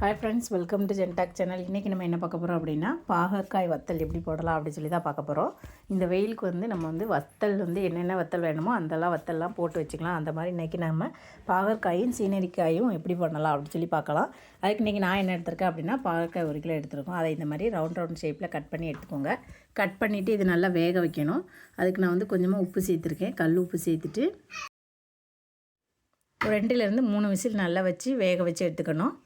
Hi friends welcome to Gentalk channel இன்றைக்கி நம்ம என்ன பார்க்க போகிறோம் அப்படின்னா பாகற்காய் வத்தல் எப்படி போடலாம் அப்படின்னு சொல்லி தான் பார்க்க போகிறோம் இந்த வெயிலுக்கு வந்து நம்ம வந்து வத்தல் வந்து என்னென்ன வத்தல் வேணுமோ அந்தெல்லாம் வத்தல்லாம் போட்டு வச்சுக்கலாம். அந்த மாதிரி இன்றைக்கி நம்ம பாகற்காயும் சீனரிக்காயும் எப்படி பண்ணலாம் அப்படின்னு சொல்லி பார்க்கலாம். அதுக்கு இன்றைக்கி நான் என்ன எடுத்திருக்கேன் அப்படின்னா பாகற்காய் ஒரு கிலோ எடுத்துருக்கோம். அதை இந்த மாதிரி ரவுண்ட் ரவுண்ட் ஷேப்பில் கட் பண்ணி எடுத்துக்கோங்க. கட் பண்ணிவிட்டு இது நல்லா வேக வைக்கணும். அதுக்கு நான் வந்து கொஞ்சமாக உப்பு சேர்த்துருக்கேன். கல் உப்பு சேர்த்துட்டு ரெண்டுலேருந்து மூணு விசில் நல்லா வச்சு வேக வச்சு எடுத்துக்கணும்.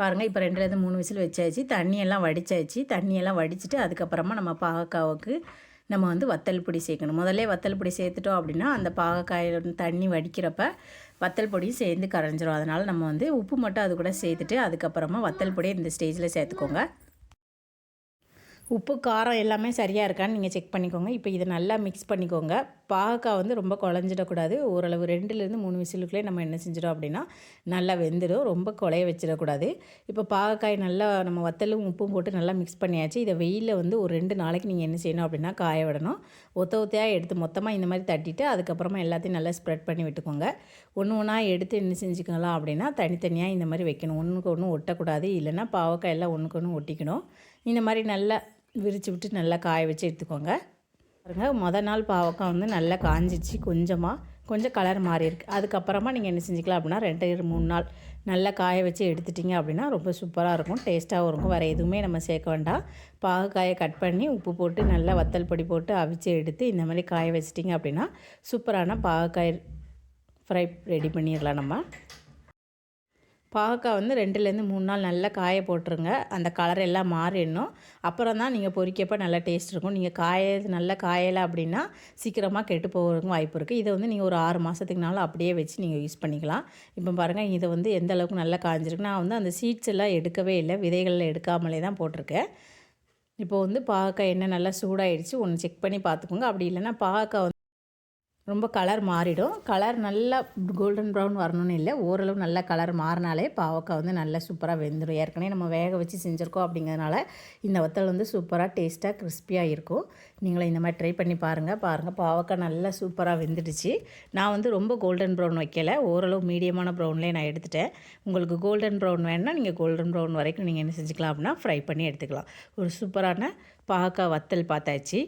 பாருங்கள் இப்போ ரெண்டுலேருந்து மூணு விசில் வச்சாச்சு. தண்ணியெல்லாம் வடித்தாச்சு தண்ணியெல்லாம் வடிச்சிட்டு அதுக்கப்புறமா நம்ம பாகக்காவுக்கு நம்ம வந்து வத்தல் பொடி சேர்க்கணும். முதல்ல வத்தல் பொடி சேர்த்துட்டோம் அப்படின்னா அந்த பாகக்காயில் தண்ணி வடிக்கிறப்ப வத்தல் பொடியும் சேர்ந்து கரைஞ்சிரும். அதனால் நம்ம வந்து உப்பு மட்டும் அது கூட சேர்த்துட்டு அதுக்கப்புறமா வத்தல் பொடியை இந்த ஸ்டேஜில் சேர்த்துக்கோங்க. உப்பு காரம் எல்லாமே சரியாக இருக்கான்னு நீங்கள் செக் பண்ணிக்கோங்க. இப்போ இதை நல்லா மிக்ஸ் பண்ணிக்கோங்க. பாகக்காய் வந்து ரொம்ப குழஞ்சிடக்கூடாது ஓரளவு ரெண்டுலேருந்து மூணு விசிலுக்குள்ளே நம்ம என்ன செஞ்சிடும் அப்படின்னா நல்லா வெந்துடும். ரொம்ப குழைய வச்சிடக்கூடாது இப்போ பாகக்காய் நல்லா நம்ம வத்தலும் உப்பும் போட்டு நல்லா மிக்ஸ் பண்ணியாச்சு. இதை வெயிலில் வந்து ஒரு ரெண்டு நாளைக்கு நீங்கள் என்ன செய்யணும் அப்படின்னா காய விடணும். ஒத்த ஒத்தையாக எடுத்து மொத்தமாக இந்த மாதிரி தட்டிட்டு அதுக்கப்புறமா எல்லாத்தையும் நல்லா ஸ்ப்ரெட் பண்ணி விட்டுக்கோங்க. ஒன்று ஒன்றா எடுத்து என்ன செஞ்சுக்கலாம் அப்படின்னா தனித்தனியாக இந்த மாதிரி வைக்கணும். ஒன்றுக்கு ஒன்று ஒட்டக்கூடாது. இல்லைன்னா பாவக்காய் எல்லாம் ஒன்றுக்கு ஒன்று ஒட்டிக்கணும். இந்த மாதிரி நல்லா விரித்து விட்டு நல்லா காய வச்சு எடுத்துக்கோங்க. பாருங்க மொதல் நாள் பாவக்காய் வந்து நல்லா காஞ்சிச்சு கொஞ்சமாக கொஞ்சம் கலர் மாறி இருக்குது அதுக்கப்புறமா நீங்கள் என்ன செஞ்சுக்கலாம் அப்படின்னா ரெண்டு மூணு நாள் நல்லா காய வச்சு எடுத்துட்டிங்க அப்படின்னா ரொம்ப சூப்பராக இருக்கும் டேஸ்ட்டாகவும் இருக்கும். வேறு எதுவுமே நம்ம சேர்க்க வேண்டாம். பாகக்காயை கட் பண்ணி உப்பு போட்டு நல்லா வத்தல் பொடி போட்டு அவிச்சு எடுத்து இந்த மாதிரி காய வச்சிட்டிங்க அப்படின்னா சூப்பரான பாகக்காய் ஃப்ரை ரெடி பண்ணிடலாம் நம்ம. பாகக்காய் வந்து ரெண்டுலேருந்து மூணு நாள் நல்லா காய போட்டுருங்க. அந்த கலர் எல்லாம் மாறிடணும். அப்புறம் தான் நீங்கள் பொறிக்கப்போ நல்லா டேஸ்ட் இருக்கும். நீங்கள் காய நல்லா காயலை அப்படின்னா சீக்கிரமாக கெட்டு போகிறதுக்கும் வாய்ப்பு இருக்குது இதை வந்து நீங்கள் ஒரு ஆறு மாதத்துக்குனாலும் அப்படியே வச்சு நீங்கள் யூஸ் பண்ணிக்கலாம். இப்போ பாருங்கள் இதை வந்து எந்த அளவுக்கு நல்லா காய்ஞ்சிருக்கு நான் வந்து அந்த சீட்ஸ் எல்லாம் எடுக்கவே இல்லை. விதைகளில் எடுக்காமலே தான் போட்டிருக்கேன். இப்போ வந்து பாகக்காய் என்ன நல்லா சூடாயிடுச்சு. ஒன்று செக் பண்ணி பார்த்துக்கோங்க. அப்படி இல்லைன்னா பாகக்காய் ரொம்ப கலர் மாறிடும். கலர் நல்லா கோல்டன் ப்ரௌன் வரணும்னு இல்லை. ஓரளவு நல்லா கலர் மாறினாலே பாவக்காய் வந்து நல்லா சூப்பராக வெந்துடும் ஏற்கனவே நம்ம வேக வச்சு செஞ்சுருக்கோம் அப்படிங்கிறதுனால இந்த வத்தல் வந்து சூப்பராக டேஸ்ட்டாக கிறிஸ்பியாக இருக்கும். நீங்களும் இந்த மாதிரி ட்ரை பண்ணி பாருங்கள் பாருங்கள் பாவக்காய் நல்லா சூப்பராக வெந்துடுச்சு. நான் வந்து ரொம்ப கோல்டன் ப்ரௌன் வைக்கலை. ஓரளவு மீடியமான ப்ரௌன்லேயே நான் எடுத்துட்டேன். உங்களுக்கு கோல்டன் ப்ரௌன் வேணுன்னா நீங்கள் கோல்டன் ப்ரௌன் வரைக்கும் நீங்கள் என்ன செஞ்சுக்கலாம் அப்படின்னா ஃப்ரை பண்ணி எடுத்துக்கலாம். ஒரு சூப்பரான பாவக்காய் வத்தல் பார்த்தாச்சு.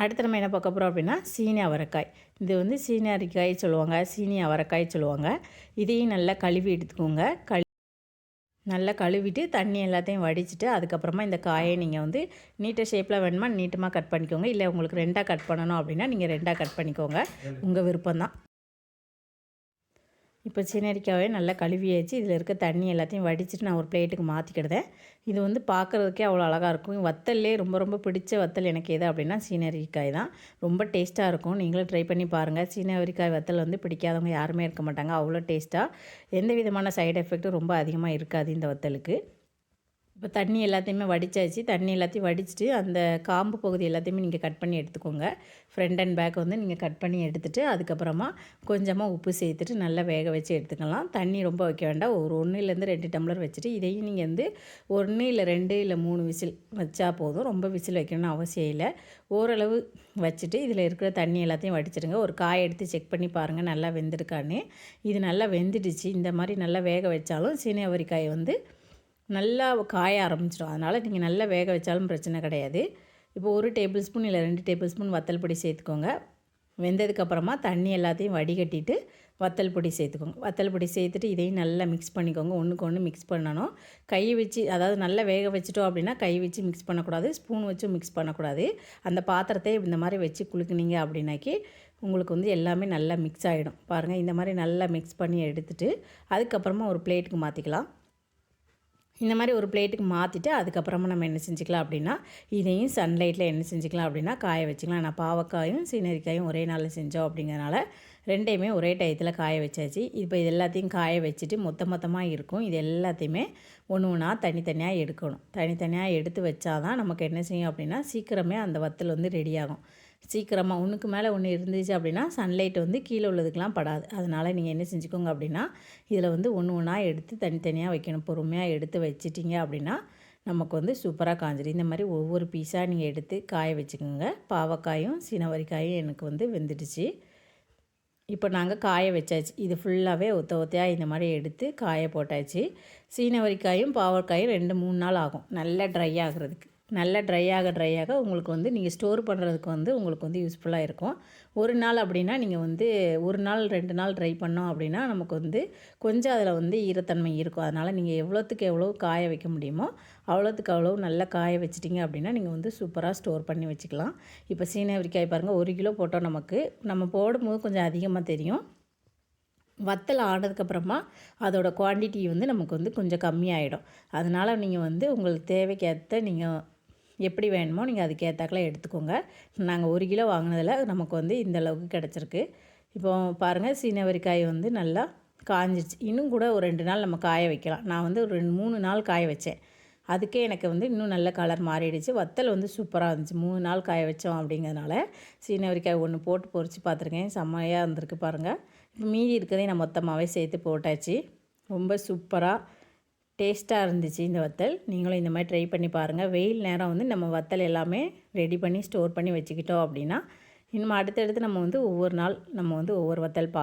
அடுத்து நம்ம என்ன பார்க்க போகிறோம் அப்படின்னா சீனி அவரைக்காய். இது வந்து சீனி அரிக்காய் சொல்லுவாங்க சீனி அவரைக்காய் சொல்லுவாங்க. இதையும் நல்லா கழுவி எடுத்துக்கோங்க. கழு நல்லா கழுவிட்டு தண்ணி எல்லாத்தையும் வடிச்சிட்டு அதுக்கப்புறமா இந்த காயை நீங்கள் வந்து நீட்டை ஷேப்பில் வேணுமா நீட்டமாக கட் பண்ணிக்கோங்க. இல்லை உங்களுக்கு ரெண்டாக கட் பண்ணணும் அப்படின்னா நீங்கள் ரெண்டாக கட் பண்ணிக்கோங்க. உங்கள் விருப்பம் தான் இப்போ சீனரிக்காவே நல்லா கழுவியாச்சு. இதில் இருக்க தண்ணி எல்லாத்தையும் வடிச்சிட்டு நான் ஒரு பிளேட்டுக்கு மாற்றிக்கிடுதேன் இது வந்து பார்க்குறதுக்கே அவ்வளோ அழகாக இருக்கும். வத்தல்லே ரொம்ப ரொம்ப பிடிச்ச வத்தல் எனக்கு எது அப்படின்னா சீனரிக்காய் தான். ரொம்ப டேஸ்ட்டாக இருக்கும். நீங்களும் ட்ரை பண்ணி பாருங்கள் சீனரிக்காய் வத்தல் வந்து பிடிக்காதவங்க யாருமே இருக்க மாட்டாங்க. அவ்வளோ டேஸ்ட்டாக எந்த விதமான சைடு எஃபெக்ட்டும் ரொம்ப அதிகமாக இருக்காது இந்த வத்தலுக்கு. இப்போ தண்ணி எல்லாத்தையுமே வடித்தாச்சு தண்ணி எல்லாத்தையும் வடிச்சிட்டு அந்த காம்பு பகுதி எல்லாத்தையுமே நீங்கள் கட் பண்ணி எடுத்துக்கோங்க. ஃப்ரண்ட் அண்ட் பேக் வந்து நீங்கள் கட் பண்ணி எடுத்துகிட்டு அதுக்கப்புறமா கொஞ்சமாக உப்பு சேர்த்துட்டு நல்லா வேக வச்சு எடுத்துக்கலாம். தண்ணி ரொம்ப வைக்க வேண்டாம். ஒரு ஒன்றுலேருந்து ரெண்டு டம்ளர் வச்சுட்டு இதையும் நீங்கள் வந்து ஒன்று இல்லை ரெண்டு இல்லை மூணு விசில் வச்சா போதும். ரொம்ப விசில் வைக்கணும்னு அவசியம் இல்லை. ஓரளவு வச்சுட்டு இதில் இருக்கிற தண்ணி எல்லாத்தையும் வடிச்சிடுங்க. ஒரு காய் எடுத்து செக் பண்ணி பாருங்கள் நல்லா வெந்திருக்கான்னு. இது நல்லா வெந்துடுச்சு. இந்த மாதிரி நல்லா வேக வச்சாலும் சீனி அவரிக்காய் வந்து நல்லா காய ஆரம்பிச்சிடும். அதனால் நீங்கள் நல்லா வேக வச்சாலும் பிரச்சனை கிடையாது. இப்போ ஒரு டேபிள் ஸ்பூன் இல்லை ரெண்டு டேபிள் ஸ்பூன் வத்தல் பொடி சேர்த்துக்கோங்க. வெந்ததுக்கப்புறமா தண்ணி எல்லாத்தையும் வடிகட்டிட்டு வத்தல் பொடி சேர்த்துக்கோங்க. வத்தல் பொடி சேர்த்துட்டு இதையும் நல்லா மிக்ஸ் பண்ணிக்கோங்க. ஒன்றுக்கு ஒன்று மிக்ஸ் பண்ணணும். கை வச்சு அதாவது நல்லா வேக வச்சுட்டோம் அப்படின்னா கை வச்சு மிக்ஸ் பண்ணக்கூடாது. ஸ்பூன் வச்சு மிக்ஸ் பண்ணக்கூடாது. அந்த பாத்திரத்தை இந்த மாதிரி வச்சு குளுக்குனீங்க அப்படின்னாக்கி உங்களுக்கு வந்து எல்லாமே நல்லா மிக்ஸ் ஆகிடும் பாருங்கள் இந்த மாதிரி நல்லா மிக்ஸ் பண்ணி எடுத்துகிட்டு அதுக்கப்புறமா ஒரு பிளேட்டுக்கு மாற்றிக்கலாம் இந்த மாதிரி ஒரு பிளேட்டுக்கு மாற்றிட்டு அதுக்கப்புறமா நம்ம என்ன செஞ்சுக்கலாம் அப்படின்னா இதையும் சன்லைட்டில் என்ன செஞ்சுக்கலாம் அப்படின்னா காய வச்சுக்கலாம். நான் பாவக்காயும் சீனரிக்காயும் ஒரே நாளில் செஞ்சோம் அப்படிங்கிறனால ரெண்டையுமே ஒரே டயத்தில் காய வச்சாச்சு. இப்போ இது எல்லாத்தையும் காய வச்சுட்டு மொத்த மொத்தமாக இருக்கும். இது எல்லாத்தையுமே ஒன்று ஒன்றா தனித்தனியாக எடுக்கணும். தனித்தனியாக எடுத்து வச்சாதான் நமக்கு என்ன செய்யும் அப்படின்னா சீக்கிரமே அந்த வத்தல் வந்து ரெடி ஆகும். சீக்கிரமாக ஒன்றுக்கு மேலே ஒன்று இருந்துச்சு அப்படின்னா சன்லைட் வந்து கீழே உள்ளதுக்கெலாம் படாது. அதனால் நீங்கள் என்ன செஞ்சுக்கோங்க அப்படின்னா இதில் வந்து ஒன்று ஒன்றா எடுத்து தனித்தனியாக வைக்கணும். பொறுமையாக எடுத்து வச்சிட்டிங்க அப்படின்னா நமக்கு வந்து சூப்பராக காஞ்சிடும் இந்த மாதிரி ஒவ்வொரு பீஸாக நீங்கள் எடுத்து காய வச்சுக்கோங்க. பாவக்காயும் சீனவரிக்காயும் எனக்கு வந்து வெந்துடுச்சு. இப்போ நாங்கள் காய வச்சாச்சு. இது ஃபுல்லாகவே ஒத்த ஒத்தையாக இந்த மாதிரி எடுத்து காய போட்டாச்சு. சீனவரிக்காயும் பாவக்காயும் ரெண்டு மூணு நாள் ஆகும். நல்லா ட்ரை ஆகிறதுக்கு. நல்லா ட்ரை ஆக ட்ரை ஆக உங்களுக்கு வந்து நீங்கள் ஸ்டோர் பண்ணுறதுக்கு வந்து உங்களுக்கு வந்து யூஸ்ஃபுல்லாக இருக்கும். ஒரு நாள் அப்படின்னா நீங்கள் வந்து ஒரு நாள் ரெண்டு நாள் ட்ரை பண்ணோம் அப்படின்னா நமக்கு வந்து கொஞ்சம் அதில் வந்து ஈரத்தன்மை இருக்கும். அதனால் நீங்கள் எவ்வளோத்துக்கு எவ்வளோ காய வைக்க முடியுமோ அவ்வளோத்துக்கு அவ்வளோ நல்லா காய வச்சிட்டிங்க அப்படின்னா நீங்கள் வந்து சூப்பராக ஸ்டோர் பண்ணி வச்சுக்கலாம். இப்போ சீனவரிக்காய் பாருங்கள் ஒரு கிலோ போட்டோம் நமக்கு. நம்ம போடும்போது கொஞ்சம் அதிகமாக தெரியும். வத்தல் ஆனதுக்கப்புறமா அதோட குவான்டிட்டி வந்து நமக்கு வந்து கொஞ்சம் கம்மியாயிடும். அதனால் நீங்கள் வந்து உங்களுக்கு தேவைக்கேற்ற நீங்கள் எப்படி வேணுமோ நீங்கள் அதுக்கேற்றாக்கில் எடுத்துக்கோங்க. நாங்கள் ஒரு கிலோ வாங்கினதில் நமக்கு வந்து இந்த அளவுக்கு கிடச்சிருக்கு. இப்போ பாருங்கள் சீனவரிக்காய் வந்து நல்லா காஞ்சிருச்சு. இன்னும் கூட ஒரு ரெண்டு நாள் நம்ம காய வைக்கலாம். நான் வந்து ஒரு ரெண்டு மூணு நாள் காய வச்சேன். அதுக்கே எனக்கு வந்து இன்னும் நல்ல கலர் மாறிடுச்சு. வத்தல் வந்து சூப்பராக இருந்துச்சு. மூணு நாள் காய வச்சோம் அப்படிங்கிறதுனால சீனவரிக்காய் ஒன்று போட்டு பொறிச்சு பார்த்துருக்கேன். செம்மையாக இருந்திருக்கு பாருங்கள் இப்போ மீதி இருக்கிறதையும் நான் மொத்தமாகவே சேர்த்து போட்டாச்சு. ரொம்ப சூப்பராக டேஸ்ட்டாக இருந்துச்சு இந்த வத்தல். நீங்களும் இந்த மாதிரி ட்ரை பண்ணி பாருங்கள் வெயில் நேரம் வந்து நம்ம வத்தல் எல்லாமே ரெடி பண்ணி ஸ்டோர் பண்ணி வச்சுக்கிட்டோம் அப்படின்னா இன்னும் அடுத்தடுத்து நம்ம வந்து ஒவ்வொரு நாள் நம்ம வந்து ஒவ்வொரு வத்தல் பார்க்க